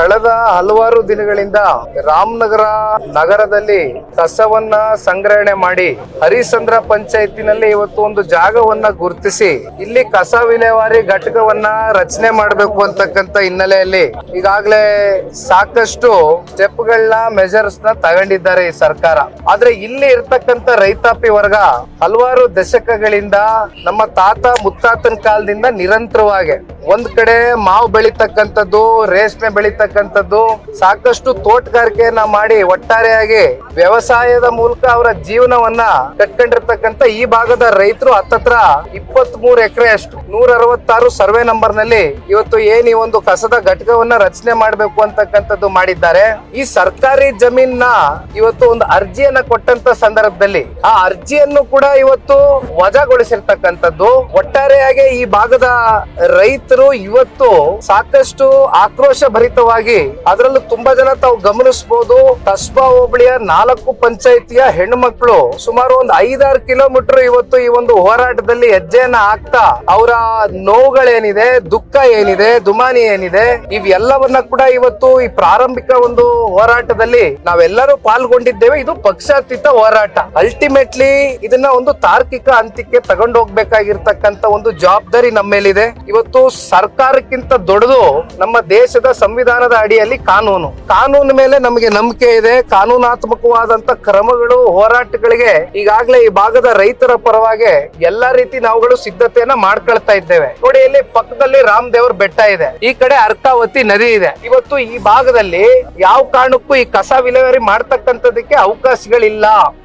ಕಳೆದ ಹಲವಾರು ದಿನಗಳಿಂದ ರಾಮನಗರ ನಗರದಲ್ಲಿ ಕಸವನ್ನ ಸಂಗ್ರಹಣೆ ಮಾಡಿ ಹರಿಸಂದ್ರ ಪಂಚಾಯತಿನಲ್ಲಿ ಇವತ್ತು ಒಂದು ಜಾಗವನ್ನ ಗುರುತಿಸಿ ಇಲ್ಲಿ ಕಸ ವಿಲೇವಾರಿ ಘಟಕವನ್ನ ರಚನೆ ಮಾಡಬೇಕು ಅಂತಕ್ಕಂತ ಹಿನ್ನೆಲೆಯಲ್ಲಿ ಈಗಾಗಲೇ ಸಾಕಷ್ಟು ಸ್ಟೆಪ್ಗಳನ್ನ ಮೆಜರ್ಸ್ನ ತಗೊಂಡಿದ್ದಾರೆ ಈ ಸರ್ಕಾರ. ಆದ್ರೆ ಇಲ್ಲಿ ಇರ್ತಕ್ಕಂತ ರೈತಾಪಿ ವರ್ಗ ಹಲವಾರು ದಶಕಗಳಿಂದ ನಮ್ಮ ತಾತ ಮುತ್ತಾತನ ಕಾಲದಿಂದ ನಿರಂತರವಾಗಿ ಒಂದ್ ಕಡೆ ಮಾವು ಬೆಳಿತಕ್ಕಂಥದ್ದು, ರೇಷ್ಮೆ ಬೆಳಿತಕ್ಕಂಥದ್ದು, ಸಾಕಷ್ಟು ತೋಟಗಾರಿಕೆಯನ್ನ ಮಾಡಿ ಒಟ್ಟಾರೆಯಾಗಿ ವ್ಯವಸಾಯದ ಮೂಲಕ ಅವರ ಜೀವನವನ್ನ ಕಟ್ಕೊಂಡಿರ್ತಕ್ಕಂಥ ಈ ಭಾಗದ ರೈತರು ಹತ್ತತ್ರ ಇಪ್ಪತ್ತ್ ಮೂರು ಎಕರೆ ಅಷ್ಟು. ನೂರ ಅರವತ್ತಾರು ಸರ್ವೆ ನಂಬರ್ನಲ್ಲಿ ಇವತ್ತು ಏನ್ ಈ ಒಂದು ಕಸದ ಘಟಕವನ್ನ ರಚನೆ ಮಾಡಬೇಕು ಅಂತಕ್ಕಂಥದ್ದು ಮಾಡಿದ್ದಾರೆ. ಈ ಸರ್ಕಾರಿ ಜಮೀನ್ನ ಇವತ್ತು ಒಂದು ಅರ್ಜಿಯನ್ನ ಕೊಟ್ಟಂತ ಸಂದರ್ಭದಲ್ಲಿ, ಆ ಅರ್ಜಿಯನ್ನು ಕೂಡ ಇವತ್ತು ವಜಾಗೊಳಿಸಿರ್ತಕ್ಕಂಥದ್ದು. ಒಟ್ಟಾರೆಯಾಗಿ ಈ ಭಾಗದ ರೈತರು ಇವತ್ತು ಸಾಕಷ್ಟು ಆಕ್ರೋಶ ಭರಿತವಾಗಿ ಅದರಲ್ಲೂ ತುಂಬಾ ಜನ ತಾವು ಗಮನಿಸಬಹುದು ಕಸ್ಬಾ ಹೋಬಳಿಯ ನಾಲ್ಕು ಪಂಚಾಯಿತಿಯ ಹೆಣ್ಮಕ್ಳು ಸುಮಾರು ಒಂದು ಐದಾರು ಕಿಲೋಮೀಟರ್ ಇವತ್ತು ಈ ಒಂದು ಹೋರಾಟದಲ್ಲಿ ಹೆಜ್ಜೆಯನ್ನ ಹಾಕ್ತಾ ಅವರ ನೋವುಗಳೇನಿದೆ, ದುಃಖ ಏನಿದೆ, ದುಮಾನಿ ಏನಿದೆ, ಇವೆಲ್ಲವನ್ನ ಕೂಡ ಇವತ್ತು ಈ ಪ್ರಾರಂಭಿಕ ಒಂದು ಹೋರಾಟದಲ್ಲಿ ನಾವೆಲ್ಲರೂ ಪಾಲ್ಗೊಂಡಿದ್ದೇವೆ. ಇದು ಪಕ್ಷಾತೀತ ಹೋರಾಟ. ಅಲ್ಟಿಮೇಟ್ಲಿ ಇದನ್ನ ಒಂದು ತಾರ್ಕಿಕ ಅಂತ್ಯಕ್ಕೆ ತಗೊಂಡು ಹೋಗ್ಬೇಕಾಗಿರ್ತಕ್ಕಂತ ಒಂದು ಜವಾಬ್ದಾರಿ ನಮ್ಮ ಮೇಲಿದೆ ಇವತ್ತು ಸರ್ಕಾರಕ್ಕಿಂತ ದೊಡ್ಡದು ನಮ್ಮ ದೇಶದ ಸಂವಿಧಾನದ ಅಡಿಯಲ್ಲಿ ಕಾನೂನು. ಕಾನೂನು ಮೇಲೆ ನಮಗೆ ನಂಬಿಕೆ ಇದೆ. ಕಾನೂನಾತ್ಮಕವಾದಂತ ಕ್ರಮಗಳು, ಹೋರಾಟಗಳಿಗೆ ಈಗಾಗಲೇ ಈ ಭಾಗದ ರೈತರ ಪರವಾಗಿ ಎಲ್ಲಾ ರೀತಿ ನಾವುಗಳು ಸಿದ್ಧತೆಯನ್ನ ಮಾಡ್ಕೊಳ್ತಾ ಇದ್ದೇವೆ. ನೋಡಿ, ಇಲ್ಲಿ ಪಕ್ಕದಲ್ಲಿ ರಾಮ್ ಬೆಟ್ಟ ಇದೆ. ಈ ಕಡೆ ಅರ್ಕಾವತಿ ನದಿ ಇದೆ. ಇವತ್ತು ಈ ಭಾಗದಲ್ಲಿ ಯಾವ ಕಾರಣಕ್ಕೂ ಈ ಕಸ ವಿಲೇವಾರಿ ಮಾಡ್ತಕ್ಕಂಥದಕ್ಕೆ ಅವಕಾಶಗಳಿಲ್ಲ.